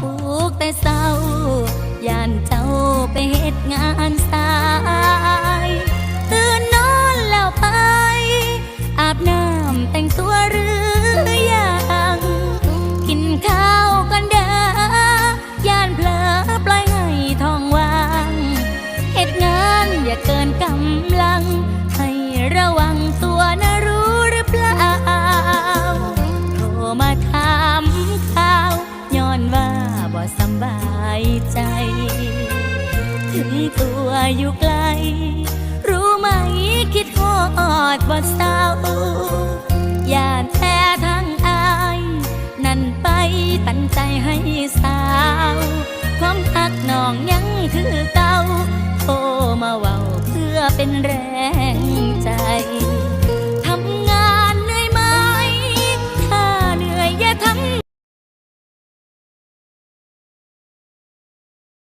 ปลูกแต่เศร้าย่านเจ้าไปเหตุงานสายตื่นนอนแล้วไป อาบน้ำแต่งตัวหรือยังกินข้าวกันเด้อย่านเพลอปล่อยให้ท้องว่างเหตุงานอย่าเกินกำลัง ให้ระวัง สบายใจ ถึงตัวอยู่ไกล รู้ไหมคิดฮอดบ่เศร้าย่านแท้ทั้งอาย นั่นไปตันใจให้สาว ความหักน้องยังคือเก่าโทรมาเว้าเพื่อเป็นแรงใจ